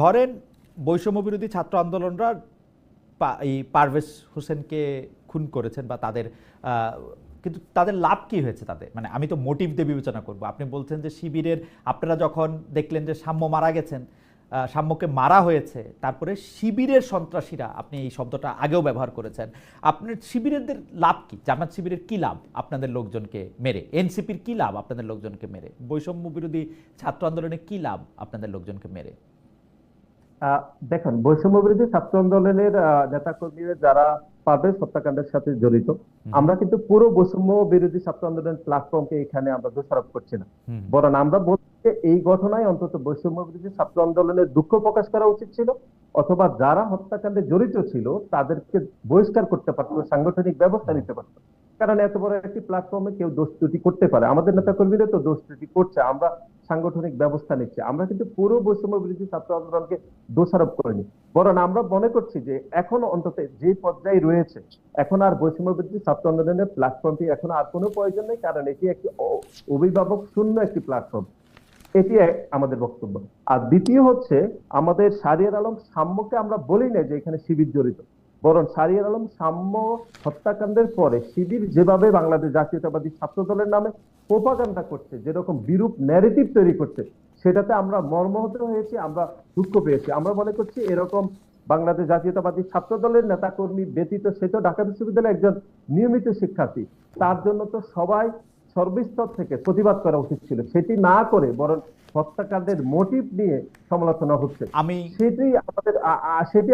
ধরেন বৈষম্য বিরোধী ছাত্র আন্দোলনরা এই পারভেজ হোসেনকে খুন করেছেন বা তাদের কিন্তু তাদের লাভ কি হয়েছে তাদের মানে আমি তো মোটিভ দিয়ে বিবেচনা করব। আপনি বলছেন যে শিবিরের, আপনারা যখন দেখলেন যে সাম্য মারা গেছেন সাম্যকে মারা হয়েছে, তারপরে শিবিরের সন্ত্রাসীরা আপনি এই শব্দটা আগেও ব্যবহার করেছেন। আপনার শিবিরের লাভ কি? জামাত শিবিরের কি লাভ আপনাদের লোকজনকে মেরে? এনসিপির কি লাভ আপনাদের লোকজনকে মেরে? বৈষম্য বিরোধী ছাত্র আন্দোলনে কি লাভ আপনাদের লোকজনকে মেরে? দেখেন বৈষম্য বিরোধী ছাত্র আন্দোলনের নেতা কর্মীরা যারা পারভেজ হত্যাকাণ্ডের সাথে জড়িত আমরা কিন্তু পুরো বৈষম্য বিরোধী ছাত্র আন্দোলন প্ল্যাটফর্মকে এখানে আমরা দোষারোপ করছি না। বরং আমরা বলছি এই ঘটনায় অন্তত বৈষম্য বিরোধী ছাত্র আন্দোলনের দুঃখ প্রকাশ করা উচিত ছিল অথবা যারা হত্যাকাণ্ডে জড়িত ছিল তাদেরকে বহিষ্কার করতে পারতো সাংগঠনিক ব্যবস্থা নিতে পারতো। কারণ এত বড় একটি প্ল্যাটফর্মে কেউ দোষ ত্রুটি করতে পারে। আমাদের নেতা কর্মীরা তো দোষ ত্রুটি করছে, আমরা সাংগঠনিক ব্যবস্থা নিচ্ছি। আমরা কিন্তু পুরো বৈষম্য বিরোধী ছাত্র আন্দোলনকে দোষারোপ করিনি। বরং আমরা মনে করছি যে এখন অন্তত যে পর্যায়ে রয়েছে, এখন আর বৈষম্য বিরোধী ছাত্র আন্দোলনের প্ল্যাটফর্মটি এখন আর কোনো প্রয়োজন নেই, কারণ এটি একটি অভিভাবক শূন্য একটি প্ল্যাটফর্ম এটি আমাদের বক্তব্য। আর দ্বিতীয় হচ্ছে, আমাদের সারিয়ার আলম সাম্যকে আমরা বলি না যে এখানে শিবির জড়িত। বরং সারিয়ার আলম সাম্য হত্যাকাণ্ডের পরে শিবির যেভাবে বাংলাদেশ জাতীয়তাবাদী ছাত্র দলের নামে প্রোপাগান্ডা করছে যেরকম বিরূপ ন্যারেটিভ তৈরি করছে সেটাতে আমরা মর্মহত হয়েছি আমরা দুঃখ পেয়েছি। আমরা মনে করছি এরকম বাংলাদেশ জাতীয়তাবাদী ছাত্র দলের নেতাকর্মী ব্যতীত সে তো ঢাকা বিশ্ববিদ্যালয়ের একজন নিয়মিত শিক্ষার্থী। তার জন্য তো সবাই সর্বস্তর থেকে প্রতিবাদ করা উচিত ছিল। সেটি না করে বরং হত্যাকাণ্ডের মোটিভ নিয়ে সমালোচনা হচ্ছে। আমি সেটি আমাদের সেটি